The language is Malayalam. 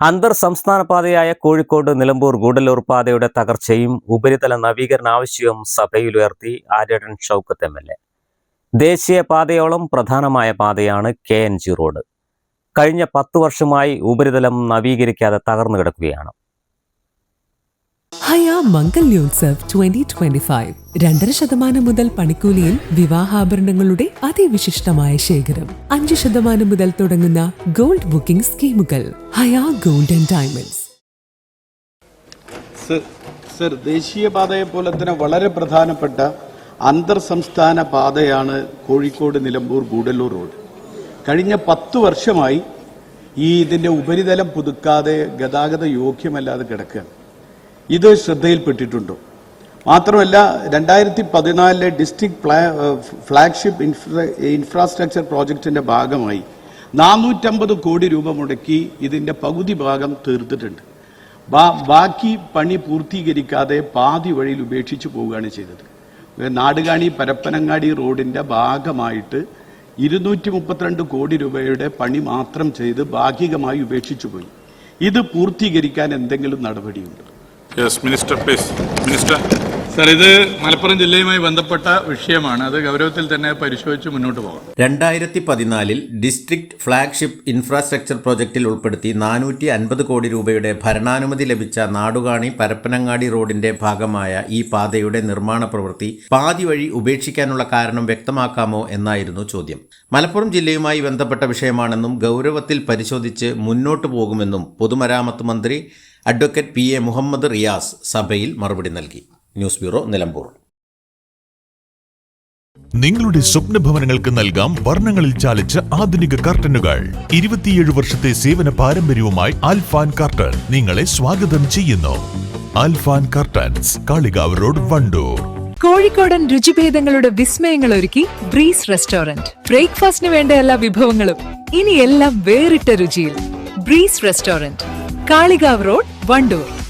അന്തർ സംസ്ഥാന പാതയായ കോഴിക്കോട് നിലമ്പൂർ ഗൂഡല്ലൂർ പാതയുടെ തകർച്ചയും ഉപരിതല നവീകരണ ആവശ്യവും സഭയിൽ ഉയർത്തി Aryadan Shoukath M L A. ദേശീയ പാതയോളം പ്രധാനമായ പാതയാണ് കെ എൻ ജി റോഡ്. കഴിഞ്ഞ പത്ത് വർഷമായി ഉപരിതലം നവീകരിക്കാതെ തകർന്നു കിടക്കുകയാണ്. ഹയ മംഗല്യോത്സവ് ട്വന്റി ട്വന്റി ഫൈവ് രണ്ടര ശതമാനം മുതൽ പണിക്കൂലിയിൽ വിവാഹാഭരണങ്ങളുടെ അതിവിശിഷ്ടമായ ശേഖരം. അഞ്ച് ശതമാനം മുതൽ തുടങ്ങുന്ന ഗോൾഡ് ബുക്കിംഗ് സ്കീമുകൾ. Haya gold and diamonds. Sir ദേശീയപാതയെ പോലെ തന്നെ വളരെ പ്രധാനപ്പെട്ട അന്തർ സംസ്ഥാന പാതയാണ് കോഴിക്കോട് നിലമ്പൂർ ഗൂഡല്ലൂർ റോഡ്. കഴിഞ്ഞ പത്ത് വർഷമായി ഈ ഇതിന്റെ ഉപരിതലം പുതുക്കാതെ ഗതാഗത യോഗ്യമല്ലാതെ കിടക്കുകയാണ്. ഇത് ശ്രദ്ധയിൽപ്പെട്ടിട്ടുണ്ടോ. മാത്രമല്ല രണ്ടായിരത്തി പതിനാലിലെ ഡിസ്ട്രിക്ട് ഫ്ലാഗ്ഷിപ്പ് ഇൻഫ്രാസ്ട്രക്ചർ പ്രോജക്റ്റിന്റെ ഭാഗമായി നാനൂറ്റമ്പത് കോടി രൂപ മുടക്കി ഇതിന്റെ പകുതി ഭാഗം തീർത്തിട്ടുണ്ട്. ബാക്കി പണി പൂർത്തീകരിക്കാതെ പാതി വഴിയിൽ ഉപേക്ഷിച്ചു പോവുകയാണ് ചെയ്തത്. നാടുകാണി പരപ്പനങ്ങാടി റോഡിന്റെ ഭാഗമായിട്ട് ഇരുന്നൂറ്റി മുപ്പത്തിരണ്ട് കോടി രൂപയുടെ പണി മാത്രം ചെയ്ത് ഭാഗികമായി ഉപേക്ഷിച്ചു പോയി. ഇത് പൂർത്തീകരിക്കാൻ എന്തെങ്കിലും നടപടിയുണ്ട്? Yes, Minister, please. Minister. Sir ഇത് മലപ്പുറം ജില്ലയുമായി ബന്ധപ്പെട്ട വിഷയമാണ്. അത് ഗൗരവത്തിൽ തന്നെ പരിശോധിച്ച് മുന്നോട്ട് പോകാം. രണ്ടായിരത്തി പതിനാലിൽ ഡിസ്ട്രിക്ട് ഫ്ളാഗ്ഷിപ്പ് ഇൻഫ്രാസ്ട്രക്ചർ പ്രോജക്റ്റിൽ ഉൾപ്പെടുത്തി നാനൂറ്റി അൻപത് കോടി രൂപയുടെ ഭരണാനുമതി ലഭിച്ച നാടുകാണി പരപ്പനങ്ങാടി റോഡിന്റെ ഭാഗമായ ഈ പാതയുടെ നിർമ്മാണ പ്രവൃത്തി പാതി വഴി ഉപേക്ഷിക്കാനുള്ള കാരണം വ്യക്തമാക്കാമോ എന്നായിരുന്നു ചോദ്യം. മലപ്പുറം ജില്ലയുമായി ബന്ധപ്പെട്ട വിഷയമാണെന്നും ഗൗരവത്തിൽ പരിശോധിച്ച് മുന്നോട്ടു പോകുമെന്നും പൊതുമരാമത്ത് മന്ത്രി advocate P A Muhammad Riyas സഭയിൽ മറുപടി നൽകി. News bureau Nilambur. നിങ്ങളുടെ സ്വപ്ന ഭവനങ്ങൾക്ക് നൽകാം വർണങ്ങളിൽ ചാലിച്ച ആധുനിക കർട്ടനുകൾ. ഇരുപത്തിയേഴ് വർഷത്തെ സേവന പാരമ്പര്യവുമായി അൽഫാൻ കർട്ടൻ നിങ്ങളെ സ്വാഗതം ചെയ്യുന്നു. Alfan curtains Kalikavu road Wandoor. കോഴിക്കോടൻ രുചിഭേദങ്ങളുടെ വിസ്മയങ്ങൾ ഒരുക്കി ബ്രീസ് റെസ്റ്റോറന്റ്. ബ്രേക്ക്ഫാസ്റ്റിന് വേണ്ട എല്ലാ വിഭവങ്ങളും ഇനി എല്ലാം വേറിട്ട രുചിയിൽ. Breeze restaurant Kalikavu road Wandoor.